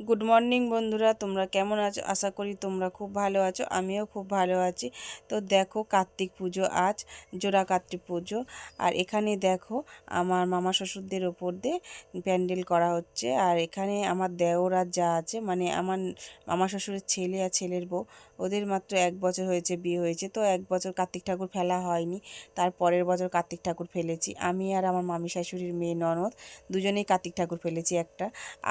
Good morning বন্ধুরা। তোমরা কেমন আছো? আশা করি তোমরা খুব ভালো আছো। আমিও খুব ভালো আছি। তো দেখো, কার্তিক পুজো আজ, জোড়া কার্তিক পুজো। আর এখানে দেখো, আমার মামা শ্বশুরদের ওপর দিয়ে প্যান্ডেল করা হচ্ছে। আর এখানে আমার দেওর যা আছে মানে আমার মামা শ্বশুরের ছেলে আর ছেলের বউ, ওদের মাত্র এক বছর হয়েছে, বিয়ে হয়েছে। তো এক বছর কার্তিক ঠাকুর ফেলা হয়নি, তার পরের বছর কার্তিক ঠাকুর ফেলেছি। আমি আর আমার মামি শাশুড়ির মেয়ে ননদ, দুজনেই কার্তিক ঠাকুর ফেলেছি একটা।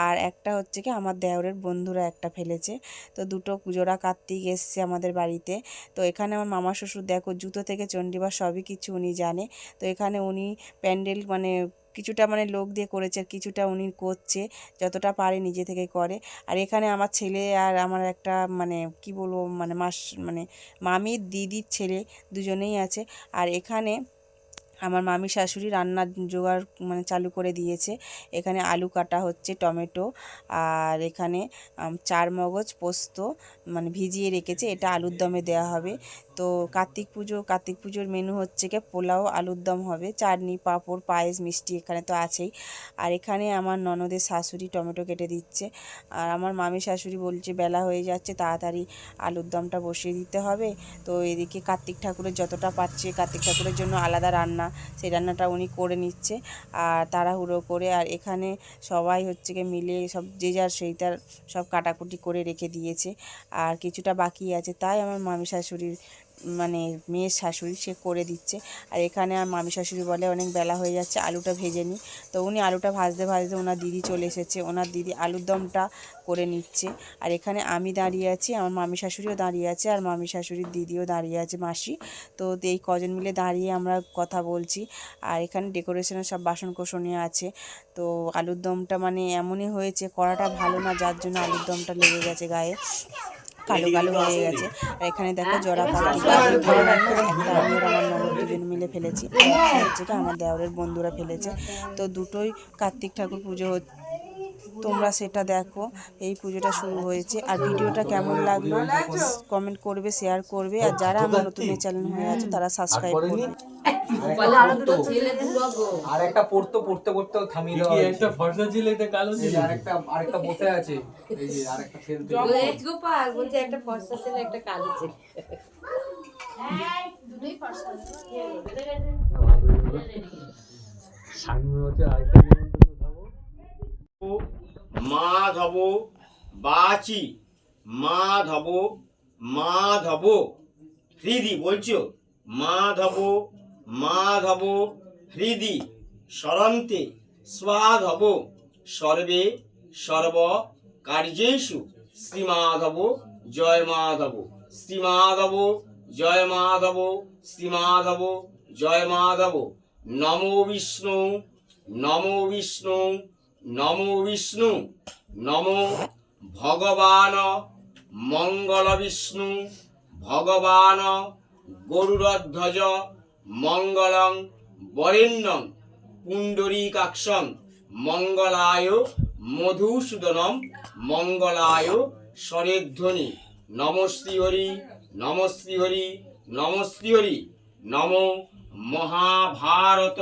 আর একটা হচ্ছে কি, আমার দেওরের বন্ধুরা একটা ফেলেছে। তো দুটো জোড়া কার্তিক এসছে আমাদের বাড়িতে। তো এখানে আমার মামা শ্বশুর, দেখো জুতো থেকে চণ্ডীবার সবই কিছু উনি জানে। তো এখানে উনি প্যান্ডেল মানে কিছুটা মানে লোক দিয়ে করেছে আর কিছুটা উনি করছে, যতটা পারে নিজে থেকে করে। আর এখানে আমার ছেলে আর আমার একটা মানে কি বলব মানে মাস মানে মামির দিদির ছেলে দুজনেই আছে। আর এখানে আমার মামি শাশুড়ি রান্নার জোগাড় মানে চালু করে দিয়েছে। এখানে আলু কাটা হচ্ছে, টমেটো আর এখানে চার মগজ পোস্ত মানে ভিজিয়ে রেখেছে। এটা আলুর দমে দেওয়া হবে। তো কার্তিক পুজো, কার্তিক পুজোর মেনু হচ্ছে কি পোলাও, আলুর দম হবে, চাটনি, পাঁপড়, পায়েস, মিষ্টি এখানে তো আছেই। আর এখানে আমার ননদের শাশুড়ি টমেটো কেটে দিচ্ছে। আর আমার মামি শাশুড়ি বলছে, বেলা হয়ে যাচ্ছে, তাড়াতাড়ি আলুর দমটা বসিয়ে দিতে হবে। তো এদিকে কার্তিক ঠাকুরের যতটা পাচ্ছে, কার্তিক ঠাকুরের জন্য আলাদা রান্না, সেই রান্নাটা উনি করে নিচ্ছে আর তাড়াহুড়ো করে। আর এখানে সবাই হচ্ছে গিয়ে মিলে সব যে যার সেই তার সব কাটাকুটি করে রেখে দিয়েছে। আর কিছুটা বাকি আছে, তাই আমার মামি শাশুড়ির মানে মেয়ের শাশুড়ি সে করে দিচ্ছে। আর এখানে আর মামি শাশুড়ি বলে অনেক বেলা হয়ে যাচ্ছে, আলুটা ভেজে নিই তো উনি আলুটা ভাজতে ভাজতে ওনার দিদি চলে এসেছে, ওনার দিদি আলুর দমটা করে নিচ্ছে। আর এখানে আমি দাঁড়িয়ে আছি, আমার মামি শাশুড়িও দাঁড়িয়ে আছে, আর মামি শাশুড়ির দিদিও দাঁড়িয়ে আছে, মাসি। তো এই কজন মিলে দাঁড়িয়ে আমরা কথা বলছি। আর এখানে ডেকোরেশনের সব বাসন কোসনই আছে। তো আলুর দমটা মানে এমনই হয়েছে, কড়াটা ভালো না, যার জন্য আলুর দমটা লেগে গেছে গায়ে। কালো কালো হয়ে গেছে। আর এখানে দেখো জোড়া কার্তিক আমি ধরে রাখো একটা আমি আমার দুজন মিলে ফেলেছি। যেটা হচ্ছে কি আমার দেওরের বন্ধুরা ফেলেছে। তো দুটোই কার্তিক ঠাকুর পুজো হচ্ছে। তোমরা সেটা দেখো। এই পুজোটা শুরু হয়েছে। আর ভিডিওটা কেমন লাগল কমেন্ট করবে শেয়ার করবে। আর যারা আমার নতুন এই চ্যানেল হয়ে আছে তারা সাবস্ক্রাইব করবে। বলে আরও দুটো ছেলে দুটো গো। আর একটা পড়তো পড়তে পড়তে থামিয়ে দেওয়া একটা ফর্সা ছিল একটা কালো ছিল যে আরেকটা আরেকটা বসে আছে। এই যে আরেকটা খেলতে গোপাল বলছে একটা ফর্সা ছেলে একটা কালো ছেলে। সামনে হচ্ছে আরেকটা নিমন্ত্রণ খাব মাধব বাচি, মাধব মাধব। হৃদি, বলছো? মাধব মাধব, হৃদি স্মরন্তে স্বাধব। সর্বে সর্ব কার্যেষু শ্রীমাধব, জয় মাধব। শ্রীমাধব, জয় মাধব, শ্রীমাধব, জয় মাধব। নমো বিষ্ণু নমো বিষ্ণু। নমো বিষ্ণু, নমো ভগবান মঙ্গল বিষ্ণু, ভগবান গরুরধ্বজ মঙ্গলং বরেণ্যং পুণ্ডরীকাক্ষং মঙ্গলায় মধুসূদনম মঙ্গলায় স্বরেধ্বনি নমস্তি হরি নমস্তি হরি হরি। নম মহাভারত।